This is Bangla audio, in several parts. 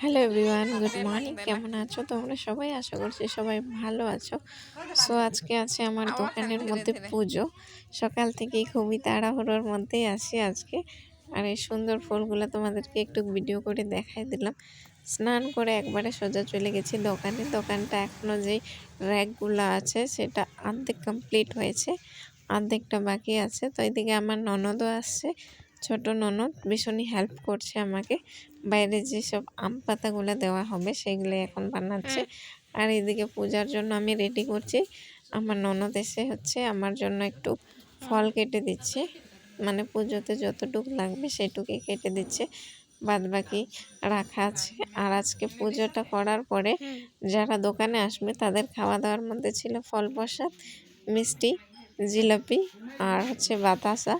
হ্যালো এভরিওয়ান গুড মর্নিং কেমন আছো? তোমরা সবাই আশা করছি সবাই ভালো আছো। সো আজকে আছে আমার দোকানের মধ্যে পুজো। সকাল থেকেই খুবই তাড়াহুড়োর মধ্যেই আছি আজকে। আর এই সুন্দর ফুলগুলো তোমাদেরকে একটু ভিডিও করে দেখাই দিলাম। স্নান করে একবারে সোজা চলে গেছি দোকানে। দোকানটা এখনও যেই র্যাকগুলো আছে সেটা অর্ধেক কমপ্লিট হয়েছে অর্ধেকটা বাকি আছে। তো এদিকে আমার ননদও আসছে। ছোট ননদ ভীষণই হেল্প করছে আমাকে। বাইরে যেসব আম পাতাগুলো দেওয়া হবে সেগুলো এখন বানাচ্ছে। আর এদিকে পূজার জন্য আমি রেডি করছি। আমার ননদ এসে হচ্ছে আমার জন্য একটু ফল কেটে দিচ্ছে। মানে পুজোতে যতটুকু লাগবে সেটুকুই কেটে দিচ্ছে। বাদ বাকি রাখা আছে। আর আজকে পুজোটা করার পরে যারা দোকানে আসবে তাদের খাওয়া দাওয়ার মধ্যে ছিল ফল প্রসাদ মিষ্টি জিলাপি আর হচ্ছে বাতাসা।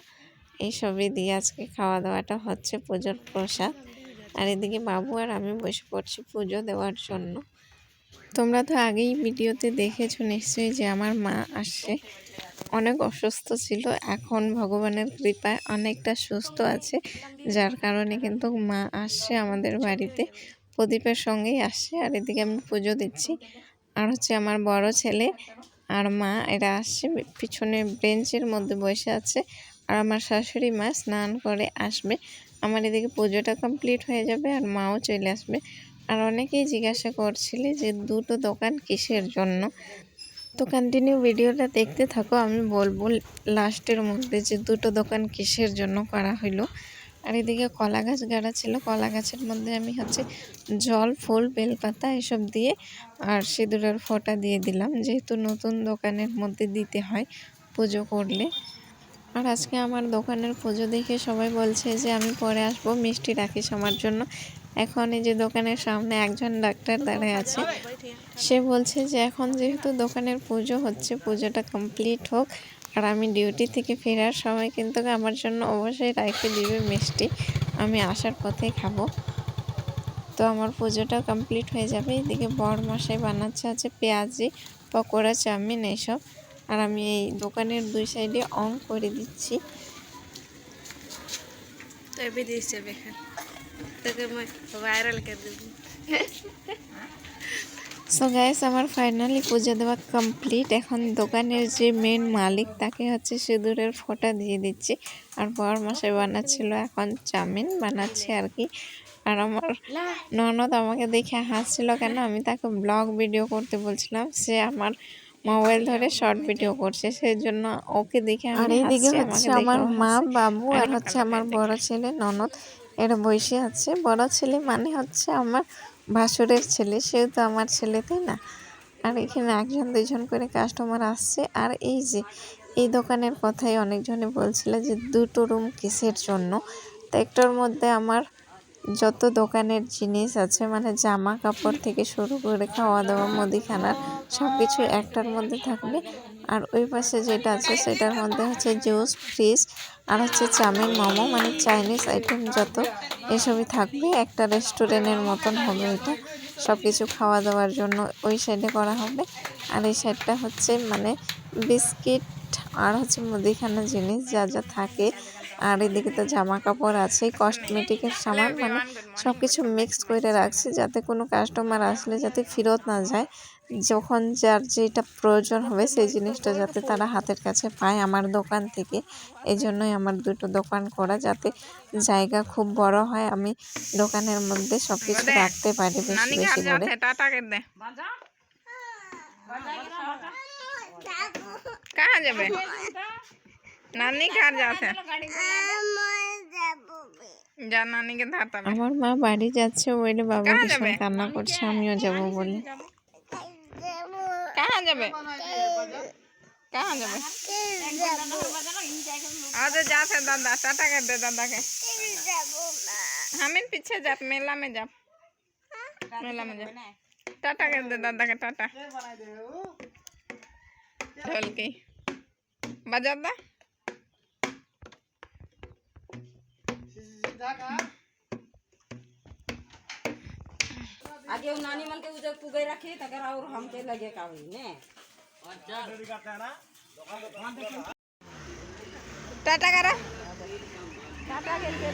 এইসবই দিয়ে আজকে খাওয়া দাওয়াটা হচ্ছে পুজোর প্রসাদ। আর এদিকে বাবু আর আমি বসে পড়ছি পুজো দেওয়ার জন্য। তোমরা তো আগেই ভিডিওতে দেখেছ নিশ্চয়ই যে আমার মা আসছে। অনেক অসুস্থ ছিল। এখন ভগবানের কৃপায় অনেকটা সুস্থ আছে। যার কারণে কিন্তু মা আসছে আমাদের বাড়িতে। প্রদীপের সঙ্গেই আসছে। আর এদিকে আমি পুজো দিচ্ছি। আর হচ্ছে আমার বড় ছেলে আর মা এরা আসছে। পিছনে বেঞ্চের মধ্যে বসে আছে। আর আমার শাশুড়ি মা স্নান করে আসবে। আমার এদিকে পুজোটা কমপ্লিট হয়ে যাবে আর মাও চলে আসবে। আর অনেকেই জিজ্ঞাসা করছিলে যে দুটো দোকান কিসের জন্য? তো কন্টিনিউ ভিডিওটা দেখতে থাকো, আমি বলব লাস্টের মধ্যে যে দুটো দোকান কিসের জন্য করা হইল। আর এদিকে কলা গাছ গাড়া ছিল, কলা গাছের মধ্যে আমি হচ্ছে জল, ফুল, বেলপাতা এসব দিয়ে আর সিঁদুরের ফোঁটা দিয়ে দিলাম। যেহেতু নতুন দোকানের মধ্যে দিতে হয় পুজো করলে। আর আজকে আমার দোকানের পুজো দেখে সবাই বলছে যে আমি পরে আসব মিষ্টি রাখিস আমার জন্য। এখন এই যে দোকানের সামনে একজন ডাক্তার দাঁড়ায় আছে। সে বলছে যে এখন যেহেতু দোকানের পুজো হচ্ছে, পুজোটা কমপ্লিট হোক, আর আমি ডিউটি থেকে ফেরার সময় কিন্তু আমার জন্য অবশ্যই রাখতে দিবে মিষ্টি, আমি আসার পথেই খাব। তো আমার পুজোটা কমপ্লিট হয়ে যাবে। এদিকে বড় মশাই বানাচ্ছে আছে পেঁয়াজি, পকোড়া, চাউমিন, এইসব। আর আমি এই দোকানের দুই সাইডে অন করে দিচ্ছি। সো গাইস আমার ফাইনালি পুজো দেওয়া কমপ্লিট এখন দোকানের যে মেন মালিক তাকে হচ্ছে সিঁদুরের ফোঁটা দিয়ে দিচ্ছি। আর পর মাসে বানাচ্ছিল এখন চাউমিন বানাচ্ছে আর কি। আর আমার ননদ আমাকে দেখে হাসছিল কেন? আমি তাকে ব্লগ ভিডিও করতে বলছিলাম। সে আমার মোবাইল ধরে শর্ট ভিডিও করছে সেই জন্য ওকে দেখে আর এইদিকে হচ্ছে আমার মা বাবু আর হচ্ছে আমার বড় ছেলে ননদ এরা বসে আছে। বড় ছেলে মানে হচ্ছে আমার ভাসুরের ছেলে সেহেতু আমার ছেলে তাই না? আর এখানে একজন দুজন করে কাস্টমার আসছে। আর এই যে এই দোকানের কথাই অনেকজনে বলছিল যে দুটো রুম কিসের জন্য? তো একটার মধ্যে আমার যত দোকানের জিনিস আছে মানে জামা কাপড় থেকে শুরু করে খাওয়া দাওয়া মুদিখানার সব কিছু একটার মধ্যে থাকবে। আর ওই পাশে যেটা আছে, সেটার মধ্যে হচ্ছে জুস, ফ্রিজ আর হচ্ছে চাউমিন, মোমো মানে চাইনিজ আইটেম যত এসবই থাকবে, একটা রেস্টুরেন্টের মতন হবে এটা সব কিছু খাওয়া দাওয়ার জন্য ওই সাইডে করা হবে। আর এই সাইডটা হচ্ছে মানে বিস্কিট আর হচ্ছে মুদিখানা জিনিস যা যা থাকে আর এদিকে তো জামা কাপড় আছে কসমেটিকের সামান মানে সব কিছু মিক্স করে রাখছি যাতে কোনো কাস্টমার আসলে যাতে ফেরত না যায়। যখন যার যেটা প্রয়োজন হবে সেই জিনিসটা যাতে তারা হাতের কাছে পায় আমার দোকান থেকে। এই জন্যই আমার দুটো দোকান করা যাতে জায়গা খুব বড় হয় আমি দোকানের মধ্যে সব কিছু রাখতে পারি বেশি বেশি করে। কাহা যাবে? নানি কার যাচ্ছে? যা নানিকে ধাতা আমার মা বাড়ি যাচ্ছে বলে বাবা ভীষণ কান্না করছে আমিও যাব বলে। কাহা যাবে? কাহা যাবে? আজ যাচ্ছে দাদা টাটা কর দে দাদাকে। আমি পিছে যাব মেলা মে যাব মেলা মে যাব টাটা কর দে দাদাকে টাটা। ঢোলকি বাজার দা? आगे हम नानी मन के उधर पुगे रखे, तकर और हमके लगे का हुई ने। टाटा करा। टाटा कर दे